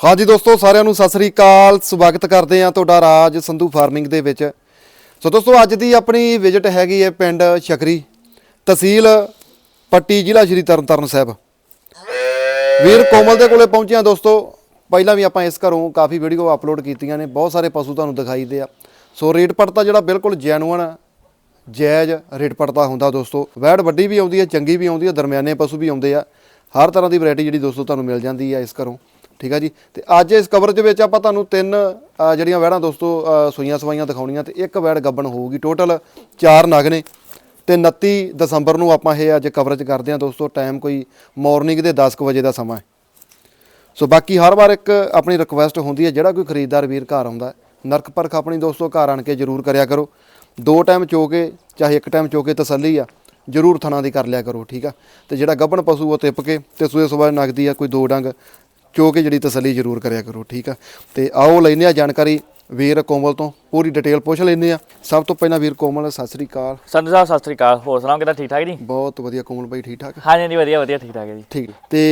ਹਾਂਜੀ ਦੋਸਤੋ, ਸਾਰਿਆਂ ਨੂੰ ਸਤਿ ਸ੍ਰੀ ਅਕਾਲ। ਸਵਾਗਤ ਕਰਦੇ ਆ ਤੁਹਾਡਾ ਰਾਜ ਸੰਧੂ ਫਾਰਮਿੰਗ ਦੇ ਵਿੱਚ। ਸੋ ਦੋਸਤੋ, ਅੱਜ ਦੀ ਆਪਣੀ ਵਿਜ਼ਿਟ ਹੈਗੀ ਹੈ ਪਿੰਡ ਸ਼ਕਰੀ ਤਹਿਸੀਲ ਪੱਟੀ ਜ਼ਿਲ੍ਹਾ ਸ਼੍ਰੀ ਤਰਨਤਾਰਨ ਸਾਹਿਬ। ਵੀਰ ਕੋਮਲ ਦੇ ਕੋਲੇ ਪਹੁੰਚੇ ਆ ਦੋਸਤੋ। ਪਹਿਲਾਂ ਵੀ ਆਪਾਂ ਇਸ ਘਰੋਂ ਕਾਫੀ ਵੀਡੀਓ ਅਪਲੋਡ ਕੀਤੀਆਂ ਨੇ। ਬਹੁਤ ਸਾਰੇ ਪਸ਼ੂ ਤੁਹਾਨੂੰ ਦਿਖਾਈ ਦੇ ਆ। ਸੋ ਰੇਟ ਪੜਤਾ ਜਿਹੜਾ ਬਿਲਕੁਲ ਜੈਨੂਅਨ ਜਾਇਜ਼ ਰੇਟ ਪੜਤਾ ਹੁੰਦਾ ਦੋਸਤੋ। ਵੈੜ ਵੱਡੀ ਵੀ ਆਉਂਦੀ ਹੈ, ਚੰਗੀ ਵੀ ਆਉਂਦੀ ਹੈ, ਦਰਮਿਆਨੇ ਪਸ਼ੂ ਵੀ ਆਉਂਦੇ ਆ। ਹਰ ਤਰ੍ਹਾਂ ਦੀ ਵੈਰਾਈਟੀ ਜਿਹੜੀ ਦੋਸਤੋ ਤੁਹਾਨੂੰ ਮਿਲ ਜਾਂਦੀ ਹੈ ਇਸ ਘਰੋਂ। ਠੀਕ ਆ ਜੀ? ਤੇ ਅੱਜ ਇਸ ਕਵਰ ਦੇ ਵਿੱਚ ਆਪਾਂ ਤੁਹਾਨੂੰ ਤਿੰਨ ਜਿਹੜੀਆਂ ਵੈੜਾਂ ਦੋਸਤੋ ਸੂਈਆਂ ਸਵਾਈਆਂ ਦਿਖਾਉਣੀਆਂ ਤੇ ਇੱਕ ਵੈੜ ਗੱਬਣ ਹੋਊਗੀ। ਟੋਟਲ ਚਾਰ ਨਗ ਨੇ ਤੇ 29 ਦਸੰਬਰ ਨੂੰ ਆਪਾਂ ਇਹ ਅੱਜ ਕਵਰੇਜ ਕਰਦੇ ਹਾਂ ਦੋਸਤੋ। ਟਾਈਮ ਕੋਈ ਮਾਰਨਿੰਗ ਦੇ 10 ਕੁ ਵਜੇ ਦਾ ਸਮਾਂ ਹੈ। ਸੋ ਬਾਕੀ ਹਰ ਵਾਰ ਇੱਕ ਆਪਣੀ ਰਿਕੁਐਸਟ ਹੁੰਦੀ ਹੈ ਜਿਹੜਾ ਕੋਈ ਖਰੀਦਦਾਰ ਵੀਰ ਘਰ ਆਉਂਦਾ ਹੈ, ਨਰਕ ਪਰਖ ਆਪਣੀ ਦੋਸਤੋ ਘਰ ਆਣ ਕੇ ਜਰੂਰ ਕਰਿਆ ਕਰੋ। ਦੋ ਟਾਈਮ ਚੋ ਕੇ ਚਾਹੇ ਇੱਕ ਟਾਈਮ ਚੋ ਕੇ ਤਸੱਲੀ ਆ ਜਰੂਰ ਥਣਾ ਦੀ ਕਰ ਲਿਆ ਕਰੋ ਠੀਕ ਆ? ਤੇ ਜਿਹੜਾ ਗੱਭਣ ਪਸ਼ੂ ਉਹ ਤਿੱਪ ਕੇ ਤੇ ਸੂਏ ਸਵੇਰ ਨਗਦੀ ਆ ਕੋਈ ਦੋ ਡੰਗ ਚੋ ਕੇ ਜਿਹੜੀ ਤਸੱਲੀ ਜਰੂਰ ਕਰਿਆ ਕਰੋ ਠੀਕ ਆ? ਤੇ ਆਓ ਲੈਨੇ ਆ ਜਾਣਕਾਰੀ। ਵੀਰ ਕੋਮਲ ਤੋਂ ਪੂਰੀ ਡਿਟੇਲ ਪੁੱਛ ਲੈਨੇ ਆ। ਸਭ ਤੋਂ ਪਹਿਲਾਂ ਵੀਰ ਕੋਮਲ ਸਤਿ ਸ੍ਰੀ ਅਕਾਲ। ਸੰਧੂ ਸਾਹਿਬ ਸਤਿ ਸ੍ਰੀ ਅਕਾਲ। ਹੋਰ ਸੁਣਾਓ ਕਿਦਾਂ ਠੀਕ ਠਾਕ ਜੀ? ਬਹੁਤ ਵਧੀਆ ਕੋਮਲ ਬਾਈ ਠੀਕ ਠਾਕ ਹਾਂਜੀ ਜੀ ਵਧੀਆ ਵਧੀਆ ਠੀਕ ਠਾਕ ਹੈ ਜੀ। ਠੀਕ। ਤੇ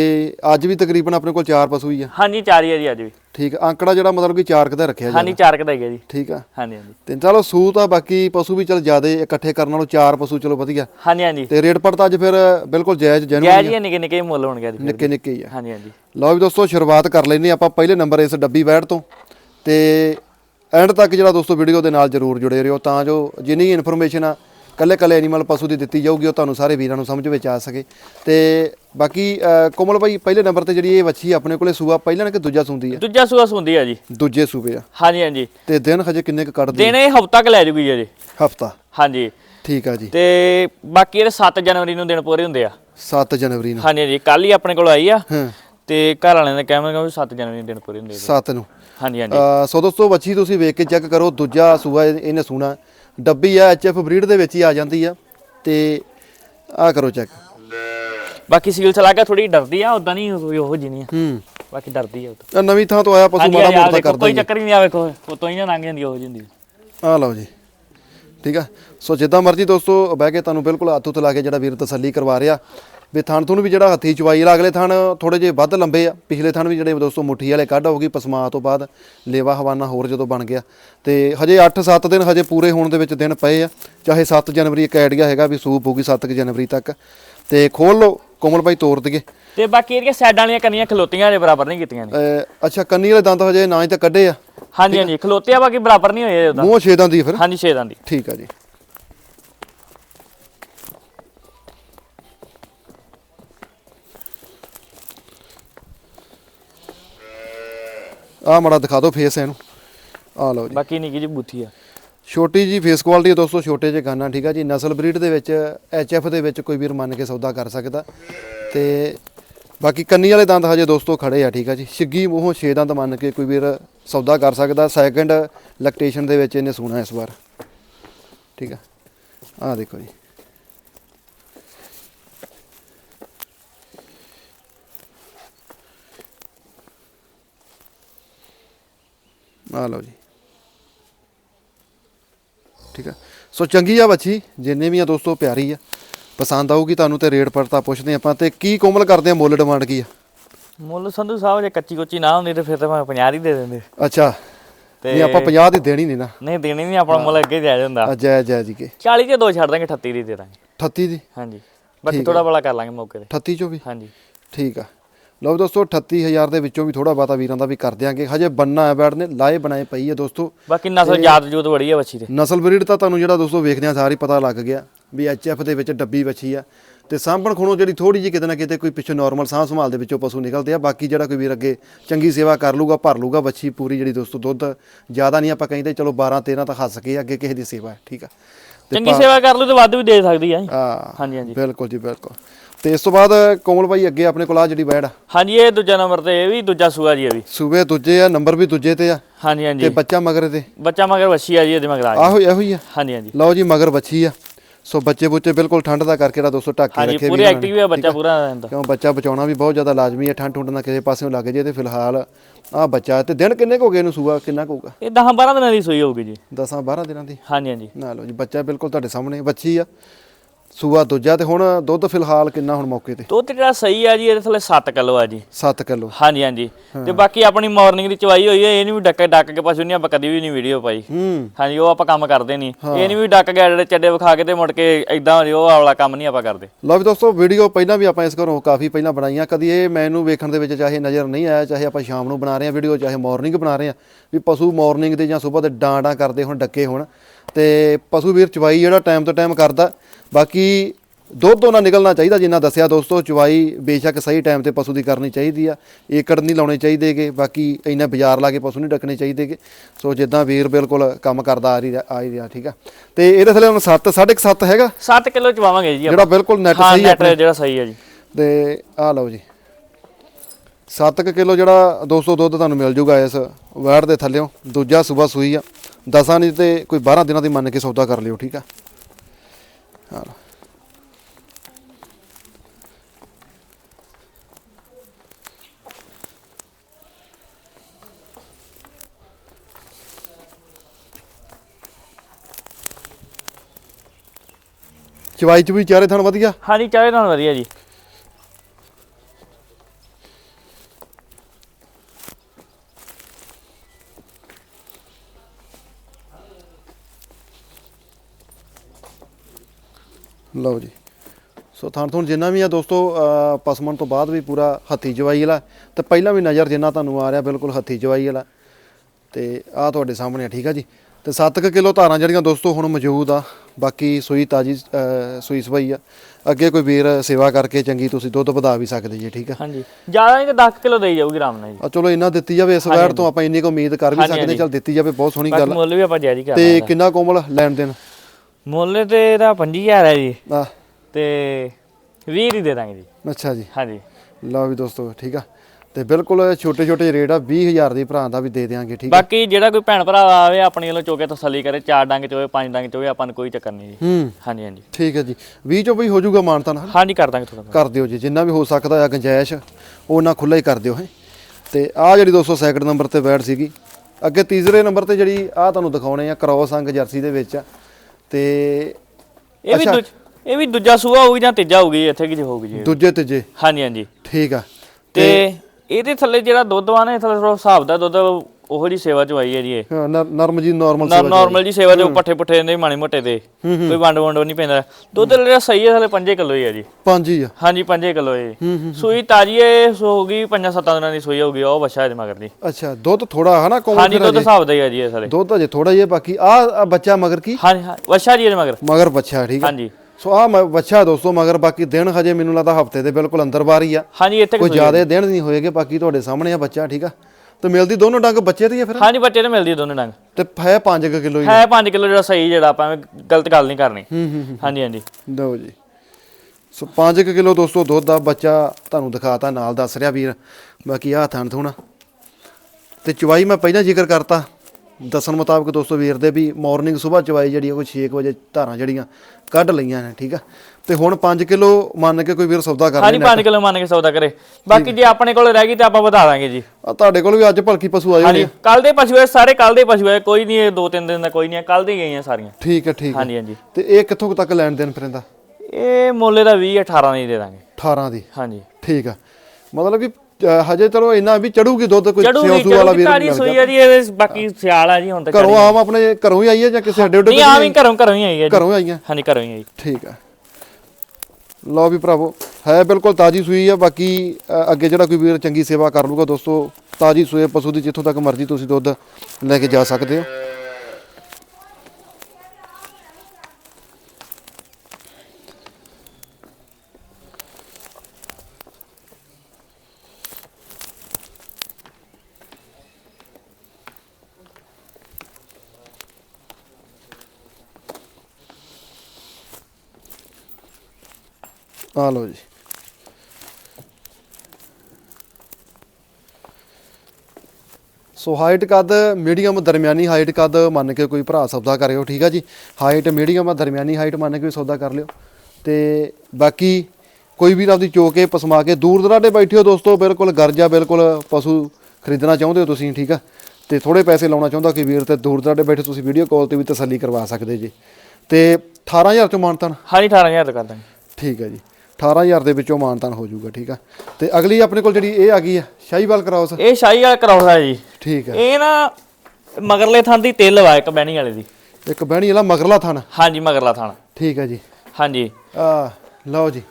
ਅੱਜ ਵੀ ਤਕਰੀਬਨ ਆਪਣੇ ਕੋਲ ਚਾਰ ਪਸ਼ੂ ਹੀ ਆ। ਹਾਂਜੀ ਚਾਰ ਹੀ ਹੈ ਜੀ ਅੱਜ ਵੀ। ਠੀਕ ਆ ਅੰਕੜਾ ਜਿਹੜਾ ਮਤਲਬ ਕਿ ਚਾਰ ਕੁ ਦਾ ਰੱਖਿਆ ਜੀ ਹਾਂਜੀ ਚਾਰ ਕਦਾਈ ਹੈ ਜੀ। ਠੀਕ ਆ। ਹਾਂਜੀ ਹਾਂਜੀ। ਤੇ ਚਲੋ ਸੂ ਤਾਂ ਬਾਕੀ ਪਸ਼ੂ ਵੀ ਚਲ ਜਿਆਦੇ ਇਕੱਠੇ ਕਰਨ ਨਾਲੋਂ ਚਾਰ ਪਸ਼ੂ ਚਲੋ ਵਧੀਆ। ਹਾਂਜੀ ਹਾਂਜੀ। ਤੇ ਰੇਟ ਪੜਤਾ ਅੱਜ ਫਿਰ ਬਿਲਕੁਲ ਜਾਇਜ਼ ਜੈ ਜੈਨੂਅਨ ਜੀ ਇਹ ਨਿੱਕੇ ਨਿੱਕੇ ਮੁੱਲ ਹੋਣਗੇ ਜੀ ਨਿੱਕੇ ਨਿੱਕੇ ਹੀ ਆ। ਹਾਂਜੀ ਹਾਂਜੀ। ਲਓ ਵੀ ਦੋਸਤੋ ਸ਼ੁਰੂਆਤ ਕਰ ਲੈਨੇ ਆਪਾਂ। ਪਹਿਲੇ ਨੰਬਰ ਇਸ ਡੱਬੀ ਵੈੜ ਤੋਂ। ਤੇ ਐਂਡ ਤੱਕ ਜਿਹੜਾ ਦੋਸਤੋ ਵੀਡੀਓ ਦੇ ਨਾਲ ਜਰੂਰ ਜੁੜੇ ਰਹੋ ਤਾਂ ਜੋ ਜਿੰਨੀ ਇਨਫੋਰਮੇਸ਼ਨ ਆ ਕੱਲੇ ਕੱਲੇ ਐਨੀਮਲ ਪਸ਼ੂ ਦੀ ਦਿੱਤੀ ਜਾਊਗੀ ਉਹ ਤੁਹਾਨੂੰ ਸਾਰੇ ਵੀਰਾਂ ਨੂੰ ਸਮਝ ਵਿੱਚ ਆ ਸਕੇ। ਤੇ ਬਾਕੀ ਕੋਮਲ ਭਾਈ ਪਹਿਲੇ ਨੰਬਰ ਤੇ ਜਿਹੜੀ ਇਹ ਵੱਛੀ ਆਪਣੇ ਕੋਲੇ ਸੂਆ ਪਹਿਲਾਂ ਨੇ ਕਿ ਦੂਜਾ ਸੁੰਦੀ ਆ? ਦੂਜਾ ਸੂਆ ਸੁੰਦੀ ਆ ਜੀ। ਦੂਜੇ ਸੂਬੇ ਆ। ਹਾਂਜੀ ਹਾਂਜੀ। ਤੇ ਦਿਨ ਹਜੇ ਕਿੰਨੇ ਕ ਕੱਢਦੀ? ਦਿਨ ਇਹ ਹਫਤਾ ਕ ਲੈ ਜੂਗੀ ਜੀ ਹਫਤਾ। ਹਾਂਜੀ। ਠੀਕ ਆ ਜੀ। ਤੇ ਬਾਕੀ ਇਹਦੇ 7 ਜਨਵਰੀ ਨੂੰ ਦਿਨ ਪੂਰੇ ਹੁੰਦੇ ਆ। 7 ਜਨਵਰੀ ਨੂੰ। ਹਾਂਜੀ ਹਾਂਜੀ। ਕੱਲ ਹੀ ਆਪਣੇ ਕੋਲ ਆਈ ਆ। ਹਾਂ। ਤੇ ਘਰ ਵਾਲਿਆਂ ਨੇ ਕਹਿ ਮੈਂ ਵੀ 7 ਜਨਵਰੀ ਨੂੰ ਦਿਨ ਪੂਰੇ ਹੁੰਦੇ ਆ 7 ਨੂੰ। ਹਾਂਜੀ ਹਾਂਜੀ। ਸੋ ਦੋਸਤੋ ਵੱਛੀ ਤੁਸੀਂ ਵੇਖ ਕੇ ਚੈੱਕ ਕਰੋ ਦੂਜਾ ਸੂਆ ਇਹ- ਇਹਨੇ ਸੂਣਾ। ਡੱਬੀ ਆ ਐਚਐਫ ਬਰੀਡ ਦੇ ਵਿੱਚ ਹੀ ਆ ਜਾਂਦੀ ਆ ਤੇ ਆ ਕਰੋ ਚੈੱਕ। ਬਾਕੀ ਸੀਲ ਸਲਾਗਾ ਥੋੜੀ ਡਰਦੀ ਆ ਉਦਾਂ ਨਹੀਂ ਕੋਈ ਉਹ ਜਿਹੀ ਨਹੀਂ ਆ। ਹੂੰ। ਬਾਕੀ ਡਰਦੀ ਆ ਉਦਾਂ ਇਹ ਨਵੀਂ ਥਾਂ ਤੋਂ ਆਇਆ ਪਸ਼ੂ ਹਾਂਜੀ ਮਾੜਾ ਹਾਂਜੀ, ਆਹ ਮੋਟਾ ਦੇਖੋ, ਕਰਦਾ ਕੋਈ ਹੀ ਚੱਕਰ ਹੀ ਨਹੀਂ ਆ ਵੇਖੋ ਉਹ ਤੋਂ ਹੀ ਨਾ ਲੰਘ ਜਾਂਦੀ ਉਹ ਜਿੰਦੀ ਆ। ਲਓ ਜੀ। ਠੀਕ ਆ? ਸੋ ਜਿੱਦਾਂ ਮਰਜ਼ੀ ਦੋਸਤੋ ਬਹਿ ਕੇ ਤੁਹਾਨੂੰ ਬਿਲਕੁਲ ਹੱਥ ਉੱਤੇ ਲਾ ਕੇ ਜਿਹੜਾ ਵੀਰ ਤਸੱਲੀ ਕਰਵਾ ਰਿਹਾ ਵੀ ਥਣ ਤੁਹਾਨੂੰ ਵੀ ਜਿਹੜਾ ਹੱਥੀ ਚਵਾਈ ਵਾਲਾ ਅਗਲੇ ਥਣ ਥੋੜੇ ਜਿਹੇ ਵੱਧ ਲੰਬੇ ਆ। ਪਿਛਲੇ ਥਣ ਵੀ ਜਿਹੜੇ ਦੋਸਤੋ ਮੁੱਠੀ ਵਾਲੇ ਕੱਢ ਹੋਊਗੀ ਪਸਮਾ ਤੋਂ ਬਾਅਦ ਲੇਵਾ ਹਵਾਨਾ ਹੋਰ ਜਦੋਂ ਬਣ ਗਿਆ। ਤੇ ਹਜੇ 8-7 ਦਿਨ ਹਜੇ ਪੂਰੇ ਹੋਣ ਦੇ ਵਿੱਚ ਦਿਨ ਪਏ ਆ। ਚਾਹੇ 7 ਜਨਵਰੀ ਇੱਕ ਆਈਡੀਆ ਹੈਗਾ ਵੀ ਸੂਪ ਹੋਊਗੀ 7 ਜਨਵਰੀ ਤੱਕ। ਤੇ ਖੋਲ ਲਓ ਕੋਮਲ ਭਾਈ ਤੋੜ ਦਈਏ। ਤੇ ਬਾਕੀ ਇਹਦੀਆਂ ਸਾਈਡਾਂ ਵਾਲੀਆਂ ਕੰਨੀਆਂ ਖਲੋਤੀਆਂ ਜੇ ਬਰਾਬਰ ਨਹੀਂ ਕੀਤੀਆਂ ਨੇ। ਅੱਛਾ ਕੰਨੀ ਵਾਲੇ ਦੰਦ ਹਜੇ ਨਾ ਹੀ ਤਾਂ ਕੱਢੇ ਆ। ਹਾਂਜੀ ਹਾਂਜੀ ਖਲੋਤੇ ਆ ਬਾਕੀ ਬਰਾਬਰ ਨਹੀਂ ਹੋਏ ਉਹਦਾ ਮੂੰਹ ਛੇ ਦੰਦ ਹੀ ਫਿਰ। ਹਾਂਜੀ ਛੇਦਾਂ ਦੀ ਠੀਕ ਆ ਜੀ। ਆ ਮੜਾ ਦਿਖਾ ਦਿਓ ਫੇਸ ਇਹਨੂੰ। ਆ ਲਓ ਜੀ। ਬਾਕੀ ਨਿੱਕੀ ਜੀ ਬੂਥੀ ਆ। ਛੋਟੀ ਜੀ ਫੇਸ ਕੁਆਲਿਟੀ ਦੋਸਤੋ ਛੋਟੇ ਜਿਹੇ ਗਾਨਾ ਠੀਕ ਆ ਜੀ? ਨਸਲ ਬਰੀਡ ਦੇ ਵਿੱਚ ਐਚਐਫ ਦੇ ਵਿੱਚ ਕੋਈ ਵੀਰ ਮੰਨ ਕੇ ਸੌਦਾ ਕਰ ਸਕਦਾ। ਤੇ ਬਾਕੀ ਕੰਨੀ ਵਾਲੇ ਦੰਦ ਹਜੇ ਦੋਸਤੋ ਖੜੇ ਆ ਠੀਕ ਆ ਜੀ? ਛਿੱਗੀ ਮੂੰਹੋਂ ਛੇ ਦੰਦ ਮੰਨ ਕੇ ਕੋਈ ਵੀਰ ਸੌਦਾ ਕਰ ਸਕਦਾ। ਸੈਕੰਡ ਲੈਕਟੇਸ਼ਨ ਦੇ ਵਿੱਚ ਇਹਨੇ ਸੂਣਾ ਇਸ ਵਾਰ। ਠੀਕ ਆ? ਆ ਦੇਖੋ ਜੀ। ਆ ਲਓ ਜੀ। ਠੀਕ ਆ। ਸੋ ਚੰਗੀ ਆ ਬੱਚੀ ਜਿੰਨੇ ਵੀ ਆ ਦੋਸਤੋ ਪਿਆਰੀ ਆ। ਪਸੰਦ ਆਊਗੀ ਤੁਹਾਨੂੰ ਤੇ ਰੇਟ ਪੜਤਾ ਪੁੱਛਦੇ ਆਪਾਂ ਤੇ ਕੀ ਕੋਮਲ ਕਰਦੇ ਆ ਮੁੱਲ ਡਿਮਾਂਡ ਕੀ ਆ? ਮੁੱਲ ਸੰਧੂ ਸਾਹਿਬ ਜੇ ਕੱਚੀ ਕੋਚੀ ਨਾ ਹੁੰਦੀ ਤੇ ਫਿਰ ਤਾਂ ਮੈਂ 50 ਹੀ ਦੇ ਦਿੰਦੇ। ਅੱਛਾ। ਤੇ ਨਹੀਂ ਆਪਾਂ 50 ਦੀ ਦੇਣੀ ਨਹੀਂ ਨਾ। ਨਹੀਂ ਦੇਣੀ ਨਹੀਂ ਆਪਣਾ ਮੁੱਲ ਅੱਗੇ ਜਾਇ ਜਾਂਦਾ। ਆ ਜੈ ਜੈ ਜੀ ਕੇ। 40 ਜੇ ਦੋ ਛੱਡ ਦਾਂਗੇ 38 ਦੀ ਦੇ ਦਾਂਗੇ। 38 ਦੀ? ਹਾਂਜੀ। ਬਾਕੀ ਥੋੜਾ ਬੜਾ ਕਰ ਲਾਂਗੇ ਮੌਕੇ ਤੇ। 38 ਚੋਂ ਵੀ? ਹਾਂਜੀ। ਠੀਕ ਆ। ਲਓ ਦੋਸਤੋ 38000 ਦੇ ਵਿੱਚੋਂ ਵੀ ਥੋੜਾ ਬਾਤਾ ਵੀਰਾਂ ਦਾ ਵੀ ਕਰ ਦਿਆਂਗੇ। ਹਜੇ ਬੰਨਾ ਹੈ ਬੈਡ ਨੇ ਲਾਏ ਬਣਾਏ ਪਈ ਹੈ ਦੋਸਤੋ। ਬਾਕੀ ਨਸਲ ਯਾਦ ਜੂਤ ਬੜੀ ਆ ਬੱਚੀ ਤੇ ਨਸਲ ਬਰੀਡ ਤਾਂ ਤੁਹਾਨੂੰ ਜਿਹੜਾ ਦੋਸਤੋ ਵੇਖਦੇ ਆ ਸਾਰੀ ਪਤਾ ਲੱਗ ਗਿਆ ਵੀ ਐਚਐਫ ਦੇ ਵਿੱਚ ਡੱਬੀ ਵੱਛੀ ਆ। ਤੇ ਸਾਂਭਣ ਖੁਣੋ ਜਿਹੜੀ ਥੋੜੀ ਜਿਹੀ ਕਿਤੇ ਨਾ ਕਿਤੇ ਕੋਈ ਪਿੱਛੋਂ ਨਾਰਮਲ ਸਾਂਭ ਸੰਭਾਲ ਦੇ ਵਿੱਚੋਂ ਪਸ਼ੂ ਨਿਕਲਦੇ ਆ। ਬਾਕੀ ਜਿਹੜਾ ਕੋਈ ਵੀਰ ਅੱਗੇ ਚੰਗੀ ਸੇਵਾ ਕਰ ਲੂਗਾ ਭਰ ਲੂਗਾ ਵੱਛੀ ਪੂਰੀ ਜਿਹੜੀ ਦੋਸਤੋ ਦੁੱਧ ਜ਼ਿਆਦਾ ਨਹੀਂ ਆਪਾਂ ਕਹਿੰਦੇ ਚਲੋ 12 13 ਤਾਂ ਹੱਸ ਕੇ ਅੱਗੇ ਕਿਸੇ ਦੀ ਸੇਵਾ ਹੈ ਠੀਕ ਆ। ਚੰਗੀ ਸੇਵਾ ਕਰ ਲੂ ਤੇ ਵੱਧ ਵੀ ਦੇ ਸਕਦੀ ਆ ਆ ਹਾਂਜੀ ਹਾਂਜੀ। ਬਿਲਕੁਲ ਜੀ ਬਿਲਕੁਲ। ਤੇ ਇਸ ਤੋਂ ਬਾਅਦ ਕੋਮਲ ਭਾਈ ਅੱਗੇ ਆਪਣੇ ਕੋਲ ਆ ਜਿਹੜੀ ਬੈੜ ਆ। ਹਾਂਜੀ ਇਹ ਦੂਜਾ ਨੰਬਰ ਤੇ ਇਹ ਵੀ ਦੂਜਾ ਸੂਆ ਜੀ ਇਹ ਵੀ। ਸੂਬੇ ਦੂਜੇ ਆ ਨੰਬਰ ਵੀ ਦੂਜੇ ਤੇ ਆ। ਹਾਂਜੀ ਤੇ ਹਾਂਜੀ ਬੱਚਾ ਮਗਰ ਤੇ ਬੱਚਾ ਮਗਰ ਵੱਛੀ ਆ ਜੀ ਇਹਦੇ ਮਗਰ ਆ। ਆਹੋ ਇਹੋ ਹੀ ਆ। ਹਾਂਜੀ ਹਾਂਜੀ। ਲਓ ਜੀ ਮਗਰ ਬੱਚੀ ਆ। ਸੋ ਬੱਚੇ ਬੁੱਚੇ ਬਿਲਕੁਲ ਠੰਡ ਦਾ ਕਰਕੇ ਜਿਹੜਾ ਦੋਸਤੋ ਢੱਕ ਕੇ ਹਾਂਜੀ ਰੱਖੇ ਪੂਰੇ ਨੇ। ਐਕਟਿਵ ਹੈ ਬੱਚਾ ਪੂਰਾ ਰਹਿੰਦਾ ਕਿਉਂ ਬੱਚਾ ਬਚਾਉਣਾ ਵੀ ਬਹੁਤ ਜ਼ਿਆਦਾ ਲਾਜ਼ਮੀ ਹੈ ਠੰਡ ਠੁੰਡ ਨਾ ਕਿਸੇ ਪਾਸਿਓਂ ਲੱਗ ਜੇ ਤੇ ਫਿਲਹਾਲ ਆ ਬੱਚਾ ਤੇ ਦਿਨ ਕਿੰਨੇ ਕੁ ਹੋ ਗਏ ਇਹਨੂੰ ਸੂਆ ਕਿੰਨਾ ਕੁ ਹੋਊਗਾ? ਇਹ 10 12 ਦਿਨਾਂ ਦੀ ਸੂਈ ਹੋਊਗੀ ਜੀ। 10 12 ਦਿਨਾਂ ਦੀ। ਹਾਂਜੀ ਹਾਂਜੀ। ਨਾ ਲਓ ਜੀ ਬੱਚਾ ਬਿਲਕੁਲ ਤੁਹਾਡੇ ਸਾਹਮਣੇ ਬੱਚੀ ਆ। ਸੂਆ ਦੂਜਾ ਤੇ ਹੁਣ ਦੁੱਧ ਫਿਲਹਾਲ ਕਿੰਨਾ ਹੁਣ ਮੌਕੇ ਤੇ? ਦੁੱਧ ਜਿਹੜਾ ਸਹੀ ਆ ਜੀ ਇਹਦੇ ਥੱਲੇ 7 ਕਿਲੋ ਆ ਜੀ। 7 ਕਿਲੋ। ਹਾਂਜੀ ਹਾਂਜੀ। ਤੇ ਬਾਕੀ ਆਪਣੀ ਮਾਰਨਿੰਗ ਦੀ ਚਵਾਈ ਹੋਈ ਹੈ ਇਹ ਨਹੀਂ ਵੀ ਡੱਕ ਡੱਕ ਕੇ ਪਸ਼ੂ ਨਹੀਂ ਆਪਾਂ ਕਦੀ ਵੀ ਨਹੀਂ ਵੀਡੀਓ ਪਾਈ। ਹਾਂਜੀ ਉਹ ਆਪਾਂ ਕੰਮ ਕਰਦੇ ਨਹੀਂ। ਇਹ ਨਹੀਂ ਵੀ ਡੱਕ ਕੇ ਜਿਹੜੇ ਚੱਡੇ ਵਿਖਾ ਕੇ ਤੇ ਮੁੜ ਕੇ ਇਦਾਂ ਉਹ ਵਾਲਾ ਕੰਮ ਨਹੀਂ ਆਪਾਂ ਕਰਦੇ। ਲਓ ਵੀ ਦੋਸਤੋ ਵੀਡੀਓ ਪਹਿਲਾਂ ਵੀ ਆਪਾਂ ਇਸ ਘਰੋਂ ਕਾਫੀ ਪਹਿਲਾਂ ਬਣਾਈਆਂ। ਕਦੀ ਇਹ ਮੈਨੂੰ ਵੇਖਣ ਦੇ ਵਿੱਚ ਚਾਹੇ ਨਜ਼ਰ ਨਹੀਂ ਆਇਆ ਚਾਹੇ ਆਪਾਂ ਸ਼ਾਮ ਨੂੰ ਬਣਾ ਰਹੇ ਹਾਂ ਵੀਡੀਓ ਚਾਹੇ ਮਾਰਨਿੰਗ ਬਣਾ ਰਹੇ ਹਾਂ ਵੀ ਪਸ਼ੂ ਮਾਰਨਿੰਗ ਦੇ ਜਾਂ ਸਵੇਰ ਦੇ ਡਾਂਡਾਂ ਕਰਦੇ ਹੁਣ ਡੱਕੇ ਹੁਣ। ਤੇ ਪਸ਼ੂ ਵੀਰ ਚਵਾਈ ਜਿਹੜਾ ਟਾਈਮ ਤੋਂ ਟਾਈਮ ਕਰਦਾ ਬਾਕੀ ਦੁੱਧ ਉਹਨਾਂ ਨਿਕਲਣਾ ਚਾਹੀਦਾ ਜਿੰਨਾ ਦੱਸਿਆ ਦੋਸਤੋ ਚਵਾਈ ਬੇਸ਼ੱਕ ਸਹੀ ਟਾਈਮ ਤੇ ਪਸ਼ੂ ਦੀ ਕਰਨੀ ਚਾਹੀਦੀ ਆ। ਏਕੜ ਨਹੀਂ ਲਾਉਣੇ ਚਾਹੀਦੇਗੇ ਬਾਕੀ ਇੰਨਾ ਬਾਜ਼ਾਰ ਲਾ ਕੇ ਪਸ਼ੂ ਨਹੀਂ ਡੱਕਣੇ ਚਾਹੀਦੇਗੇ ਸੋ ਜਿੱਦਾਂ ਵੀਰ ਬਿਲਕੁਲ ਕੰਮ ਕਰਦਾ ਆ ਰਹੀ ਆ ਹੀ ਰਿਹਾ ਠੀਕ ਆ। ਤੇ ਇਹਦੇ ਥੱਲੇ ਹੁਣ 7 7.5 ਹੈਗਾ? 7 ਕਿਲੋ ਚਵਾਵਾਂਗੇ ਜੀ ਜਿਹੜਾ ਬਿਲਕੁਲ ਨੈਟ ਹਾਂ ਸਹੀ ਆ ਨੈਟ ਜਿਹੜਾ ਸਹੀ ਹੈ ਜੀ। ਤੇ ਆ ਲਓ ਜੀ। 7 ਕਿਲੋ ਜਿਹੜਾ 200 ਦੁੱਧ ਤੁਹਾਨੂੰ ਮਿਲ ਜੂਗਾ ਇਸ ਵੈੜ ਦੇ ਥੱਲਿਓਂ ਦੂਜਾ ਸੂਬਾ ਸੂਈ ਆ। ਦਸਾਂ ਨਹੀਂ ਤੇ ਕੋਈ 12 ਦਿਨਾਂ ਦੀ ਮੰਨ ਕੇ ਸੌਦਾ ਕਰ ਲਿਓ ਠੀਕ ਆ। ਆ ਲਓ ਚਵਾਈ ਚ ਵੀ ਚਾਰੇ ਥਣ ਵਧੀਆ? ਹਾਂਜੀ ਚਾਹੇ ਨਾਲ ਵਧੀਆ ਜੀ। ਲਓ ਜੀ। ਸੋ ਥਾਣ ਥੁਣ ਜਿੰਨਾ ਵੀ ਆ ਦੋਸਤੋ ਪਸਮਣ ਤੋਂ ਬਾਅਦ ਵੀ ਪੂਰਾ ਹੱਥੀ ਜਵਾਈ ਵਾਲਾ। ਤੇ ਪਹਿਲਾਂ ਵੀ ਨਜ਼ਰ ਜਿੰਨਾ ਤੁਹਾਨੂੰ ਆ ਰਿਹਾ ਬਿਲਕੁਲ ਹੱਥੀ ਜਵਾਈ ਵਾਲਾ। ਤੇ ਆ ਤੁਹਾਡੇ ਸਾਹਮਣੇ ਆ ਠੀਕ ਆ ਜੀ। ਤੇ 7 ਕਿਲੋ ਧਾਰਾਂ ਜਿਹੜੀਆਂ ਦੋਸਤੋ ਹੁਣ ਮੌਜੂਦ ਆ ਬਾਕੀ ਸੂਈ ਤਾਜੀ ਸੂਈ ਸਵਾਈ ਆ। ਅੱਗੇ ਕੋਈ ਵੀਰ ਸੇਵਾ ਕਰਕੇ ਚੰਗੀ ਤੁਸੀਂ ਦੁੱਧ ਵਧਾ ਵੀ ਸਕਦੇ ਜੀ ਠੀਕ ਆ। ਹਾਂਜੀ। ਜ਼ਿਆਦਾ ਨਹੀਂ ਤਾਂ 10 ਕਿਲੋ ਦੇਈ ਜਾਊਗੀ ਆਰਾਮ ਨਾਲ ਜੀ। ਆ ਚਲੋ ਇੰਨਾ ਦਿੱਤੀ ਜਾਵੇ ਇਸ ਵੈਰ ਤੋਂ ਆਪਾਂ ਇੰਨੀ ਕੁ ਉਮੀਦ ਕਰ ਵੀ ਸਕਦੇ। ਚਲ ਦਿੱਤੀ ਜਾਵੇ ਬਹੁਤ ਸੋਹਣੀ ਗੱਲ। ਮੁੱਲ ਵੀ ਆਪਾਂ ਜਾਇਜ਼ ਹੀ ਤੇ ਕਿੰਨਾ ਕੋਮਲ ਲੈਣ ਦੇਣ? ਮੁੱਲ ਤੇ ਇਹਦਾ 25000 ਹੈ ਜੀ। ਆ ਤੇ 20 ਹੀ ਦੇ ਦਾਂਗੇ ਜੀ। ਅੱਛਾ ਜੀ। ਹਾਂਜੀ। ਲਓ ਵੀ ਦੋਸਤੋ ਠੀਕ ਆ। ਤੇ ਬਿਲਕੁਲ ਛੋਟੇ ਛੋਟੇ ਰੇਟ ਆ 20000 ਦੀ ਭਰਾ ਦਾ ਵੀ ਦੇ ਦੇਾਂਗੇ ਠੀਕ ਆ। ਬਾਕੀ ਜਿਹੜਾ ਕੋਈ ਭੈਣ ਭਰਾ ਆਵੇ ਆਪਣੀ ਵੱਲੋਂ ਚੋਕੇ ਤਸੱਲੀ ਕਰੇ ਚਾਰ ਡੰਗ ਚੋਵੇ ਪੰਜ ਡੰਗ ਚੋਵੇ ਆਪਾਂ ਨੂੰ ਕੋਈ ਚੱਕਰ ਨਹੀਂ ਜੀ। ਹੂੰ। ਹਾਂਜੀ ਹਾਂਜੀ। ਠੀਕ ਹੈ ਜੀ। 20 ਚੋਂ ਵੀ ਹੋ ਜਾਊਗਾ ਮਾਨਤਾ ਨਾਲ? ਹਾਂਜੀ ਕਰ ਦਾਂਗੇ ਥੋੜਾ ਕਰ ਦਿਓ ਜੀ। ਜਿੰਨਾ ਵੀ ਹੋ ਸਕਦਾ ਆ ਗੰਜਾਇਸ਼ ਉਹ ਨਾ ਖੁੱਲਾ ਹੀ ਕਰ ਦਿਓ ਹੈ। ਤੇ ਆ ਜਿਹੜੀ 200 ਸੈਕਿੰਡ ਨੰਬਰ ਤੇ ਬੈਠ ਸੀਗੀ ਅੱਗੇ ਤੀਸਰੇ ਨੰਬਰ ਤੇ ਜਿਹੜੀ ਆ ਤੁਹਾਨੂੰ ਦਿਖਾਉਣੇ ਆ ਕ੍ਰੋਸ ਅੰਗ ਜਰਸੀ ਦੇ ਵਿੱਚ ਆ। ਤੇ ਇਹ ਵੀ ਦੂਜ- ਇਹ ਵੀ ਦੂਜਾ ਸੂਆ ਹੋਊਗੀ ਜਾਂ ਤੀਜਾ ਹੋਊਗੀ ਇੱਥੇ ਕੀ ਹੋਊਗੀ ਜੀ। ਦੂਜੇ ਤੀਜੇ? ਹਾਂਜੀ ਹਾਂਜੀ। ਠੀਕ ਆ। ਤੇ ਇਹਦੇ ਥੱਲੇ ਜਿਹੜਾ ਦੁੱਧ ਵਾ ਨਾ ਇਹ ਥੱਲੇ ਥੋੜਾ ਹਿਸਾਬ ਦਾ ਦੁੱਧ ਉਹੋ ਜੀ ਸੇਵਾ ਚ ਆਈ ਹੈ ਜੀ ਇਹ। ਹਾਂ, ਨਰ- ਨਰਮ ਜੀ ਨਾਰਮਲ ਨਾਰਮਲ ਜੀ ਸੇਵਾ ਦੇ ਪੱਠੇ ਪੁੱਠੇ ਦੇ ਮਾਣੇ ਮੋਟੇ ਦੇ। ਕੋਈ ਵੰਡ ਵੰਡ ਨਹੀਂ ਪੈਂਦਾ। ਦੁੱਧ ਜਿਹੜਾ ਸਹੀ ਹੈ ਥੱਲੇ 5 ਕਿਲੋ ਹੀ ਹੈ ਜੀ। ਪੰਜ ਹੀ ਆ। ਹਾਂਜੀ 5 ਕਿਲੋ ਹੈ ਸੂਈ ਤਾਜੀ ਹੈ ਸੋ ਹੋਗੀ 5-7 ਦਿਨਾਂ ਦੀ ਸੂਈ ਹੋਗੀ ਉਹ ਬੱਚਾ ਇਹਦੇ ਮਗਰ ਦੀ। ਅੱਛਾ ਦੁੱਧ ਥੋੜਾ ਹਨਾ ਕੋਮਲ ਹਾਂਜੀ ਦੁੱਧ ਹਿਸਾਬ ਦਾ ਹੀ ਹੈ ਜੀ ਇਹ ਦੁੱਧ ਅਜੇ ਥੋੜਾ ਹੀ ਹੈ ਬਾਕੀ ਆ ਬੱਚਾ ਮਗਰ ਕੀ? ਹਾਂਜੀ ਹਾਂ ਬੱਚਾ ਜੀ ਇਹਦੇ ਮਗਰ। ਮਗਰ ਬੱਚਾ ਠੀਕ ਆ ਹਾਂਜੀ। ਸੋ ਆ ਬੱਚਾ ਦੋਸਤੋ ਮਗਰ ਬਾਕੀ ਦਿਨ ਹਜੇ ਮੈਨੂੰ ਲੱਗਦਾ ਹਫ਼ਤੇ ਦੇ ਬਿਲਕੁਲ ਅੰਦਰ ਬਾਹਰ ਹੀ ਆ। ਹਾਂਜੀ ਇੱਥੇ ਕੋਈ ਜ਼ਿਆਦਾ ਦਿਨ ਨਹੀਂ ਹੋਏਗੇ ਬਾਕੀ ਤੁਹਾਡੇ ਸਾਹਮਣੇ ਆ ਬੱਚਾ ਠੀਕ ਆ। ਤੇ ਮਿਲਦੀ ਦੋਨੋਂ ਡੰਗ ਬੱਚੇ ਤੇ ਹੀ ਆ ਫਿਰ? ਹਾਂਜੀ ਬੱਚੇ ਤੇ ਮਿਲਦੀ ਦੋਨੇ ਡੰਗ। ਤੇ ਹੈ 5 ਕਿਲੋ ਹੀ ਹੈ 5 ਕਿਲੋ ਜਿਹੜਾ ਸਹੀ ਜਿਹੜਾ ਆਪਾਂ ਐਵੇਂ ਗਲਤ ਗੱਲ ਨਹੀਂ ਕਰਨੀ। ਹਾਂਜੀ ਹਾਂਜੀ। ਲਓ ਜੀ। ਸੋ 5 ਕਿਲੋ ਦੋਸਤੋ ਦੁੱਧ ਦਾ ਬੱਚਾ ਤੁਹਾਨੂੰ ਦਿਖਾਤਾ ਨਾਲ ਦੱਸ ਰਿਹਾ ਵੀਰ। ਬਾਕੀ ਆ ਥਣ ਥੁਣਾ ਤੇ ਚਵਾਈ ਮੈਂ ਪਹਿਲਾਂ ਜ਼ਿਕਰ ਕਰਤਾ। ਦੱਸਣ ਮੁਤਾਬਕ ਦੋਸਤੋ ਵੀਰ ਦੇ ਵੀ ਮਾਰਨਿੰਗ ਸਵੇਰ ਚਵਾਈ ਜਿਹੜੀ ਕੋਈ 6 ਵਜੇ ਧਾਰਾਂ ਜਿਹੜੀਆਂ ਕੱਢ ਲਈਆਂ ਨੇ ਠੀਕ ਆ? ਤੇ ਹੁਣ 5 ਕਿਲੋ ਮੰਨ ਕੇ ਕੋਈ ਵੀਰ ਸੌਦਾ ਕਰ ਹਾਂਜੀ 5 ਕਿਲੋ ਮੰਨ ਕੇ ਸੌਦਾ ਕਰੇ। ਬਾਕੀ ਜੇ ਆਪਣੇ ਕੋਲ ਰਹਿ ਗਈ ਤੇ ਆਪਾਂ ਵਧਾ ਦਾਂਗੇ ਜੀ। ਆ ਤੁਹਾਡੇ ਕੋਲ ਵੀ ਅੱਜ ਭਲਕੀ ਪਸ਼ੂ ਆਏ ਹੋਣੇ ਹਾਂਜੀ ਕੱਲ ਦੇ ਪਸ਼ੂ ਹੈ ਸਾਰੇ ਕੱਲ ਦੇ ਪਸ਼ੂ ਹੈ ਕੋਈ ਨਹੀਂ ਇਹ ਦੋ ਤਿੰਨ ਦਿਨ ਦਾ ਕੋਈ ਨਹੀਂ ਕੱਲ ਦੀ ਗਈਆਂ ਸਾਰੀਆਂ। ਠੀਕ ਹੈ ਠੀਕ ਹਾਂਜੀ ਹਾਂਜੀ। ਤੇ ਇਹ ਕਿੱਥੋਂ ਤੱਕ ਲੈਣ ਦੇਣ ਫਿਰ ਇਹਦਾ ਇਹ ਮੁੱਲੇ ਦਾ 20 18 ਦੀ ਦੇ ਦਾਂਗੇ। 18 ਦੀ। ਹਾਂਜੀ। ਠੀਕ ਆ। ਮਤਲਬ ਕਿ ਹਜੇ ਚਲੋ ਇੰਨਾ ਵੀ ਚੜੂਗੀ ਦੁੱਧ ਕੋਈ ਸਿਆਸੂ ਵਾਲਾ ਤਾਰੀ ਮਿਲ ਸੋਈ ਆ ਜੀ ਇਹ ਬਾਕੀ ਸਿਆਲ ਆ ਜੀ ਹੁਣ ਤੱਕ ਘਰੋਂ ਆਮ ਆਪਣੇ ਘਰੋਂ ਹੀ ਆਈ ਹੈ ਜਾਂ ਕਿਸੇ ਅੱਡੇ ਉੱਡੇ ਨਹੀਂ ਆ ਵੀ ਘਰੋਂ ਘਰੋਂ ਹੀ ਆਈ ਹੈ ਜੀ। ਘਰੋਂ ਆਈਆਂ ਹਾਂਜੀ ਘਰੋਂ ਹੀ ਆਈ। ਠੀਕ ਆ ਲਓ ਵੀ ਭਰਾਵੋ ਹੈ ਬਿਲਕੁਲ ਤਾਜੀ ਸੂਈ ਆ ਬਾਕੀ ਅੱਗੇ ਜਿਹੜਾ ਕੋਈ ਵੀਰ ਚੰਗੀ ਸੇਵਾ ਕਰ ਲੂਗਾ ਦੋਸਤੋ ਤਾਜੀ ਸੂਏ ਪਸ਼ੂ ਦੀ ਜਿੱਥੋਂ ਤੱਕ ਮਰਜ਼ੀ ਤੁਸੀਂ ਦੁੱਧ ਲੈ ਕੇ ਜਾ ਸਕਦੇ ਹੋ ਆ ਲਓ ਜੀ ਸੋ ਹਾਈਟ ਕੱਦ ਮੀਡੀਅਮ ਦਰਮਿਆਨੀ ਹਾਈਟ ਕੱਦ ਮੰਨ ਕੇ ਕੋਈ ਭਰਾ ਸੌਦਾ ਕਰਿਓ ਠੀਕ ਆ ਜੀ? ਹਾਈਟ ਮੀਡੀਅਮ ਆ ਦਰਮਿਆਨੀ ਹਾਈਟ ਮੰਨ ਕੇ ਵੀ ਸੌਦਾ ਕਰ ਲਿਓ। ਤੇ ਬਾਕੀ ਕੋਈ ਵੀ ਆਪਦੀ ਚੋਕੇ ਪਸਮਾ ਕੇ ਦੂਰ ਦਰਾਡੇ ਬੈਠੇ ਹੋ ਦੋਸਤੋ ਬਿਲਕੁਲ ਗਰਜਾ ਬਿਲਕੁਲ ਪਸ਼ੂ ਖਰੀਦਣਾ ਚਾਹੁੰਦੇ ਹੋ ਤੁਸੀਂ ਠੀਕ ਆ? ਤੇ ਥੋੜੇ ਪੈਸੇ ਲਾਉਣਾ ਚਾਹੁੰਦਾ ਕਿ ਵੀਰ ਤੇ ਦੂਰ ਦਰਾਡੇ ਬੈਠੇ ਤੁਸੀਂ ਵੀਡੀਓ ਕਾਲ ਤੇ ਵੀ ਤਸੱਲੀ ਕਰਵਾ ਸਕਦੇ ਜੀ। ਤੇ 18000 ਚੋਂ ਮਾਨਤਾਨ? ਹਾਂਜੀ 18000 ਦਾ ਕਰ ਦਾਂਗੇ। ਠੀਕ ਹੈ ਜੀ। 18000 ਦੇ ਵਿੱਚੋਂ ਮਾਨਤਾਨ ਹੋ ਜਾਊਗਾ ਠੀਕ ਆ? ਤੇ ਅਗਲੀ ਆਪਣੇ ਕੋਲ ਜਿਹੜੀ ਇਹ ਆ ਗਈ ਆ ਸ਼ਾਹੀਵਾਲ ਕਰਾਉਸ ਇਹ ਸ਼ਾਹੀ ਵਾਲਾ ਕਰਾਉਦਾ ਹੈ ਜੀ। ਠੀਕ ਹੈ ਇਹ ਨਾ ਮਗਰਲੇ ਥਾਂ ਦੀ ਤਿਲ ਵਾ ਇੱਕ ਬਹਿਣੀ ਵਾਲੇ ਦੀ। ਇੱਕ ਬਹਿਣੀ ਵਾਲਾ ਮਗਰਲਾ ਥਣ ਹਾਂਜੀ ਮਗਰਲਾ ਥਾਂ। ਠੀਕ ਹੈ ਜੀ। ਹਾਂਜੀ। ਆ ਲਓ ਜੀ।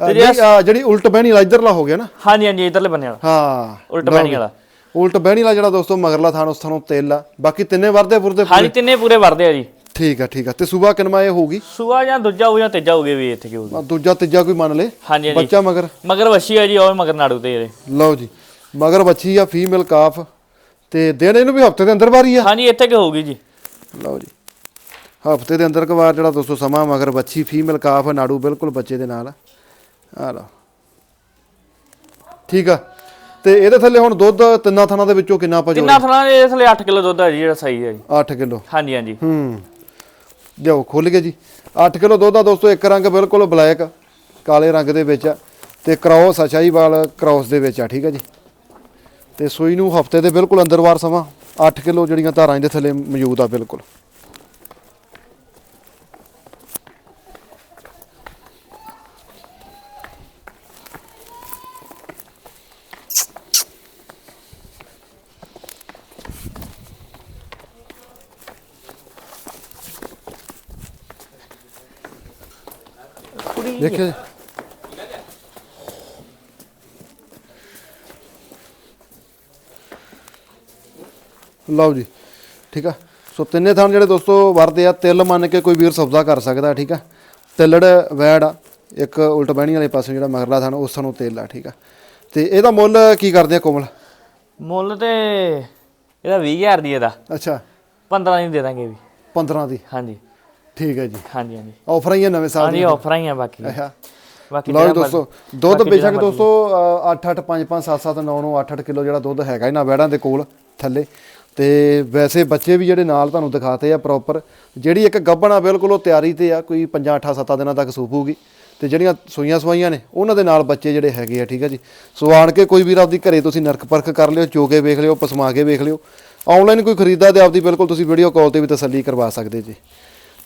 ਤੇ ਜਿਹੜੀ ਉਲਟ ਬਹਿਣੀ ਵਾਲਾ ਇਧਰਲਾ ਹੋ ਗਿਆ ਨਾ? ਹਾਂਜੀ ਹਾਂਜੀ ਇਧਰਲੇ ਬੰਨੇ ਵਾਲਾ। ਹਾਂ ਉਲਟ ਬਹਿਣੀ ਵਾਲਾ। ਉਲਟ ਬਹਿਣੀ ਵਾਲਾ ਜਿਹੜਾ ਦੋਸਤੋ ਮਗਰਲਾ ਥਣ ਉਸ ਥਣੋਂ ਤੇਲ ਆ। ਬਾਕੀ ਤਿੰਨੇ ਵਰਦੇ ਪੁਰਦੇ ਹਾਂਜੀ ਤਿੰਨੇ ਪੂਰੇ ਵਰਦੇ ਆ ਜੀ। ਠੀਕ ਆ ਠੀਕ ਆ। ਤੇ ਸੂਬਾ ਕਿਨਮਾ ਇਹ ਹੋਊਗੀ? ਸੂਆ ਜਾਂ ਦੂਜਾ ਹੋ ਜਾਂ ਤੀਜਾ ਹੋਗੇ ਵੀ ਇੱਥੇ ਕਿਉਂ ਆਹ ਦੂਜਾ ਤੀਜਾ ਕੋਈ ਮੰਨ ਲੇ? ਹਾਂਜੀ ਹਾਂਜੀ। ਬੱਚਾ ਮਗਰ? ਮਗਰ ਵਸ਼ੀ ਆ ਜੀ ਉਹ ਮਗਰ ਨਾੜੂ ਤੇ ਇਹਦੇ। ਲਓ ਜੀ। ਮਗਰ ਬੱਚੀ ਆ ਫੀਮੇਲ ਕਾਫ। ਤੇ ਦਿਨ ਇਹਨੂੰ ਵੀ ਹਫ਼ਤੇ ਦੇ ਅੰਦਰ ਵਾਰੀ ਆ? ਹਾਂਜੀ ਇੱਥੇ ਕਿ ਹੋਊਗੀ ਜੀ। ਲਓ ਜੀ। ਹਫ਼ਤੇ ਦੇ ਅੰਦਰ ਕਵਾਰ ਜਿਹੜਾ ਦੋਸਤੋ ਸਮਾਂ ਮਗਰ ਬੱਚੀ ਫੀਮੇਲ ਕਾਫ ਨਾੜੂ ਬਿਲਕੁਲ ਬੱਚੇ ਦੇ ਨਾਲ ਆ। ਲਓ। ਠੀਕ ਆ। ਤੇ ਇਹਦੇ ਥੱਲੇ ਹੁਣ ਦੁੱਧ ਤਿੰਨਾਂ ਥਣਾਂ ਦੇ ਵਿੱਚੋਂ ਕਿੰਨਾ ਪਾ ਕਿੰਨਾ ਥਣਾ ਇਹ ਥਲੇ 8 ਕਿਲੋ ਦੁੱਧ ਹੈ ਜੀ ਜਿਹੜਾ ਸਹੀ ਹੈ ਜੀ। 8 ਕਿਲੋ। ਹਾਂਜੀ ਹਾਂਜੀ। ਹੂੰ। ਲਿਓ ਖੁੱਲ ਗਏ ਜੀ। 8 ਕਿਲੋ ਦੁੱਧ ਆ ਦੋਸਤੋ, ਇੱਕ ਰੰਗ ਬਿਲਕੁਲ ਬਲੈਕ, ਕਾਲੇ ਰੰਗ ਦੇ ਵਿੱਚ ਆ। ਤੇ ਆ ਸ਼ਾਹੀਵਾਲ ਕ੍ਰੋਸ ਦੇ ਵਿੱਚ ਆ, ਠੀਕ ਆ ਜੀ। ਤੇ ਸੂਈ ਨੂੰ ਹਫ਼ਤੇ ਦੇ ਬਿਲਕੁਲ ਅੰਦਰਵਾਰ ਸਮਾਂ। 8 ਕਿਲੋ ਜਿਹੜੀਆਂ ਧਾਰਾਂ ਇਹਦੇ ਥੱਲੇ ਮੌਜੂਦ ਆ ਬਿਲਕੁਲ। ਦੇਖਿਓ ਜੀ। ਲਓ ਜੀ ਠੀਕ ਆ? ਸੋ ਤਿੰਨੇ ਥਾਂ ਜਿਹੜੇ ਦੋਸਤੋ ਵਰਦੇ ਆ ਤਿਲ ਮੰਨ ਕੇ ਕੋਈ ਵੀਰ ਸੌਦਾ ਕਰ ਸਕਦਾ ਠੀਕ ਆ? ਤਿੱਲੜ ਵੈੜ ਆ ਇੱਕ ਉਲਟ ਬਹਿਣੀ ਵਾਲੇ ਪਾਸੇ ਜਿਹੜਾ ਮਗਰਲਾ ਥਾਂ ਉਸ ਨੂੰ ਤਿਲ ਆ ਠੀਕ ਆ? ਤੇ ਇਹਦਾ ਮੁੱਲ ਕੀ ਕਰਦੇ ਆ ਕੋਮਲ? ਮੁੱਲ ਤੇ ਇਹਦਾ 20000 ਦੀ ਇਹਦਾ। ਅੱਛਾ। 15 ਦੀ ਦੇ ਦਾਂਗੇ ਵੀ। 15 ਦੀ। ਹਾਂਜੀ। ਠੀਕ ਹੈ ਜੀ। ਹਾਂਜੀ ਹਾਂਜੀ। ਆਫਰਾਂ ਹੀ ਆ ਨਵੇਂ ਸਾਲ ਹਾਂਜੀ ਦੀਆਂ? ਆਫਰਾਂ ਹੀ ਆ ਬਾਕੀ। ਅੱਛਾ। ਬਾਕੀ ਲਓ ਜੀ ਜਿਹੜਾ ਦੋਸਤੋ ਮਰਜ਼ੀ- ਦੁੱਧ ਬਾਕੀ ਬੇਸ਼ੱਕ ਜਿਹੜਾ ਦੋਸਤੋ 8 8 5 5 7 7 9 9 8 8 ਕਿਲੋ ਜਿਹੜਾ ਦੁੱਧ ਹੈਗਾ ਇਹਨਾਂ ਵੈੜਾਂ ਦੇ ਕੋਲ ਥੱਲੇ। ਤੇ ਵੈਸੇ ਬੱਚੇ ਵੀ ਜਿਹੜੇ ਨਾਲ ਤੁਹਾਨੂੰ ਦਿਖਾਤੇ ਆ ਪ੍ਰੋਪਰ ਜਿਹੜੀ ਇੱਕ ਗੱਭਣ ਆ ਬਿਲਕੁਲ ਉਹ ਤਿਆਰੀ ਤੇ ਆ ਕੋਈ 5 8 7 ਦਿਨਾਂ ਤੱਕ ਸੂਪੂਗੀ ਤੇ ਜਿਹੜੀਆਂ ਸੂਈਆਂ ਸਵਾਈਆਂ ਨੇ ਉਹਨਾਂ ਦੇ ਨਾਲ ਬੱਚੇ ਜਿਹੜੇ ਹੈਗੇ ਆ ਠੀਕ ਹੈ ਜੀ। ਸੋ ਆਣ ਕੇ ਕੋਈ ਵੀਰ ਆਪਦੀ ਘਰੇ ਤੁਸੀਂ ਨਰਕ ਪਰਖ ਕਰ ਲਿਓ ਚੋਕੇ ਵੇਖ ਲਿਓ ਪਸਮਾ ਕੇ ਵੇਖ ਲਿਓ। ਆਨਲਾਈਨ ਕੋਈ ਖਰੀਦਾ ਤੇ ਆਪਦੀ ਬਿਲਕੁਲ ਤੁਸੀਂ ਵੀਡੀਓ ਕਾਲ ਤੇ ਵੀ ਤਸੱਲੀ ਕਰਵਾ ਸਕਦੇ ਜੀ।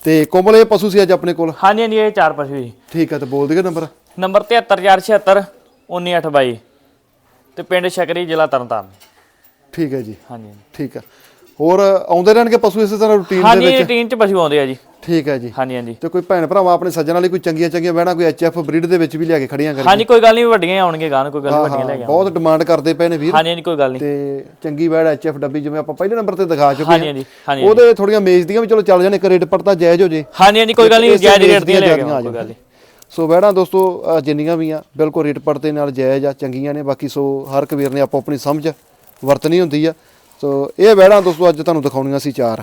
ਤੇ ਕੋਮਲ ਇਹ ਪਸ਼ੂ ਸੀ ਅੱਜ ਆਪਣੇ ਕੋਲ? ਹਾਂਜੀ ਹਾਂਜੀ ਇਹ ਚਾਰ ਪਸ਼ੂ ਜੀ। ਠੀਕ ਹੈ ਤੇ ਬੋਲ ਦਈਏ ਨੰਬਰ। ਨੰਬਰ 73476 19822 ਤੇ ਪਿੰਡ ਸ਼ਕਰੀ ਜ਼ਿਲ੍ਹਾ ਤਰਨਤਾਰਨ। ਠੀਕ ਹੈ ਜੀ। ਹਾਂਜੀ ਹਾਂਜੀ। ਠੀਕ ਆ। ਹੋਰ ਆਉਂਦੇ ਰਹਿਣਗੇ ਪਸ਼ੂ ਇਸੇ ਤਰ੍ਹਾਂ ਰੂਟੀਨ ਦੇ ਹਾਂਜੀ ਵਿੱਚ? ਰੂਟੀਨ ਚ ਪਸ਼ੂ ਆਉਂਦੇ ਆ ਜੀ। ਠੀਕ ਹੈ ਜੀ। ਹਾਂਜੀ ਹਾਂਜੀ। ਤੇ ਕੋਈ ਭੈਣ ਭਰਾਵਾ ਆਪਣੇ ਸੱਜਣ ਵਾਲੀ ਕੋਈ ਚੰਗੀਆਂ ਚੰਗੀਆਂ ਬਹਿਣਾ ਕੋਈ ਐਚਐਫ ਬਰੀਡ ਦੇ ਵਿੱਚ ਵੀ ਲਿਆ ਕੇ ਖੜੀਆਂ ਕਰੀ ਹਾਂਜੀ ਕੋਈ ਗੱਲ ਨਹੀਂ ਵੱਡੀਆਂ ਆਉਣਗੇ ਗਾਂ ਕੋਈ ਗੱਲ ਵੱਡੀਆਂ ਲੈ ਕੇ। ਬਹੁਤ ਡਿਮਾਂਡ ਕਰਦੇ ਪਏ ਨੇ ਵੀਰ। ਹਾਂਜੀ ਹਾਂਜੀ ਕੋਈ ਗੱਲ ਨਹੀਂ। ਤੇ ਚੰਗੀ ਬੈੜ ਐਚਐਫ ਡੱਬੀ ਜਿਵੇਂ ਆਪਾਂ ਪਹਿਲੇ ਨੰਬਰ ਤੇ ਦਿਖਾ ਚੁੱਕੇ ਹਾਂ। ਹਾਂਜੀ ਹਾਂਜੀ। ਉਹਦੇ ਥੋੜੀਆਂ ਮੇਜ਼ ਦੀਆਂ ਵੀ ਚਲੋ ਚੱਲ ਜਾਣੇ ਰੇਟ ਪੜਤਾ ਜਾਇਜ਼ ਹੋ ਜੇ। ਹਾਂਜੀ ਹਾਂਜੀ ਕੋਈ ਗੱਲ ਨਹੀਂ ਜਾਇਜ਼ ਰੇਟ ਦੀਆਂ ਲੈ ਕੇ ਕੋਈ ਗੱਲ ਨਹੀਂ। ਸੋ ਬੈੜਾਂ ਦੋਸਤੋ ਜਿੰਨੀਆਂ ਵੀ ਆ ਬਿਲਕੁਲ ਰੇਟ ਪੜਤੇ ਨਾਲ ਜਾਇਜ਼ ਆ ਚੰਗੀਆਂ ਨੇ ਬਾਕੀ ਸੋ ਹਰ ਇੱਕ ਵੀਰ ਨੇ ਆਪੋ ਆਪਣੀ ਸਮਝ ਵਰਤਣੀ ਹੁੰਦੀ ਆ। ਸੋ ਇਹ ਬੈੜਾਂ ਦੋਸਤੋ ਅੱਜ ਤੁਹਾਨੂੰ ਦਿਖਾਉਣੀਆਂ ਸੀ ਚਾਰ।